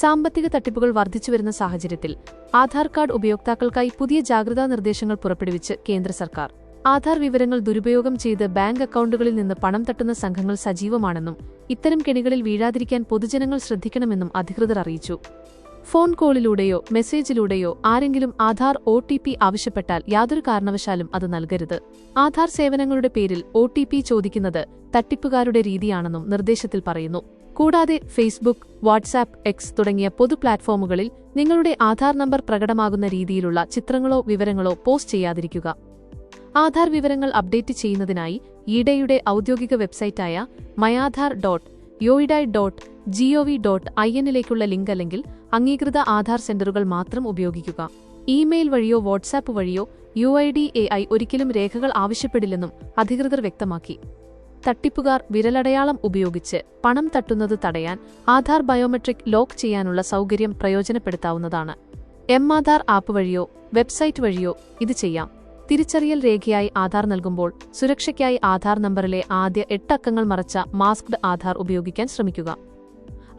സാമ്പത്തിക തട്ടിപ്പുകൾ വർദ്ധിച്ചുവരുന്ന സാഹചര്യത്തിൽ ആധാർ കാർഡ് ഉപയോക്താക്കൾക്കായി പുതിയ ജാഗ്രതാ നിർദ്ദേശങ്ങൾ പുറപ്പെടുവിച്ച് കേന്ദ്ര സർക്കാർ. ആധാർ വിവരങ്ങൾ ദുരുപയോഗം ചെയ്ത് ബാങ്ക് അക്കൗണ്ടുകളിൽ നിന്ന് പണം തട്ടുന്ന സംഘങ്ങൾ സജീവമാണെന്നും ഇത്തരം കെണികളിൽ വീഴാതിരിക്കാൻ പൊതുജനങ്ങൾ ശ്രദ്ധിക്കണമെന്നും അധികൃതർ അറിയിച്ചു. ഫോൺ കോളിലൂടെയോ മെസ്സേജിലൂടെയോ ആരെങ്കിലും ആധാർ ഒ ടി പി ആവശ്യപ്പെട്ടാൽ യാതൊരു കാരണവശാലും അത് നൽകരുത്. ആധാർ സേവനങ്ങളുടെ പേരിൽ ഒ ടി പി ചോദിക്കുന്നത് തട്ടിപ്പുകാരുടെ രീതിയാണെന്നും നിർദ്ദേശത്തിൽ പറയുന്നു. കൂടാതെ ഫേസ്ബുക്ക് വാട്സാപ്പ് എക്സ് തുടങ്ങിയ പൊതു പ്ലാറ്റ്ഫോമുകളിൽ നിങ്ങളുടെ ആധാർ നമ്പർ പ്രകടമാകുന്ന രീതിയിലുള്ള ചിത്രങ്ങളോ വിവരങ്ങളോ പോസ്റ്റ് ചെയ്യാതിരിക്കുക. ആധാർ വിവരങ്ങൾ അപ്ഡേറ്റ് ചെയ്യുന്നതിനായി ഈഡയുടെ ഔദ്യോഗിക വെബ്സൈറ്റായ myAadhaar dot UIDAI dot gov dot I എന്നിലേക്കുള്ള ലിങ്ക് അല്ലെങ്കിൽ അംഗീകൃത ആധാർ സെന്ററുകൾ മാത്രം ഉപയോഗിക്കുക. ഇമെയിൽ വഴിയോ വാട്സാപ്പ് വഴിയോ U I D A I ഒരിക്കലും രേഖകൾ ആവശ്യപ്പെടില്ലെന്നും അധികൃതർ വ്യക്തമാക്കി. തട്ടിപ്പുകാർ വിരലടയാളം ഉപയോഗിച്ച് പണം തട്ടുന്നത് തടയാൻ ആധാർ ബയോമെട്രിക് ലോക്ക് ചെയ്യാനുള്ള സൗകര്യം പ്രയോജനപ്പെടുത്താവുന്നതാണ്. എം ആധാർ ആപ്പ് വഴിയോ വെബ്സൈറ്റ് വഴിയോ ഇത് ചെയ്യാം. തിരിച്ചറിയൽ രേഖയായി ആധാർ നൽകുമ്പോൾ സുരക്ഷയ്ക്കായി ആധാർ നമ്പറിലെ ആദ്യ എട്ടക്കങ്ങൾ മറച്ച മാസ്ക്ഡ് ആധാർ ഉപയോഗിക്കാൻ ശ്രമിക്കുക.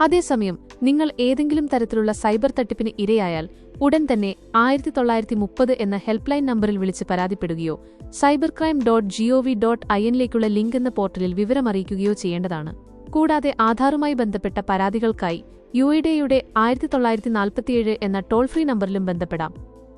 അതേസമയം നിങ്ങൾ ഏതെങ്കിലും തരത്തിലുള്ള സൈബർ തട്ടിപ്പിന് ഇരയായാൽ ഉടൻ തന്നെ ആയിരത്തി തൊള്ളായിരത്തി മുപ്പത് എന്ന ഹെൽപ്പ് ലൈൻ നമ്പറിൽ വിളിച്ച് പരാതിപ്പെടുകയോ cyber crime dot gov dot I എന്നിലേക്കുള്ള ലിങ്ക് എന്ന പോർട്ടലിൽ വിവരമറിയിക്കുകയോ ചെയ്യേണ്ടതാണ്. കൂടാതെ ആധാറുമായി ബന്ധപ്പെട്ട പരാതികൾക്കായി യു ഐ ഡിയുടെ ആയിരത്തി തൊള്ളായിരത്തി നാൽപ്പത്തിയേഴ് എന്ന ടോൾ ഫ്രീ നമ്പറിലും ബന്ധപ്പെടാം.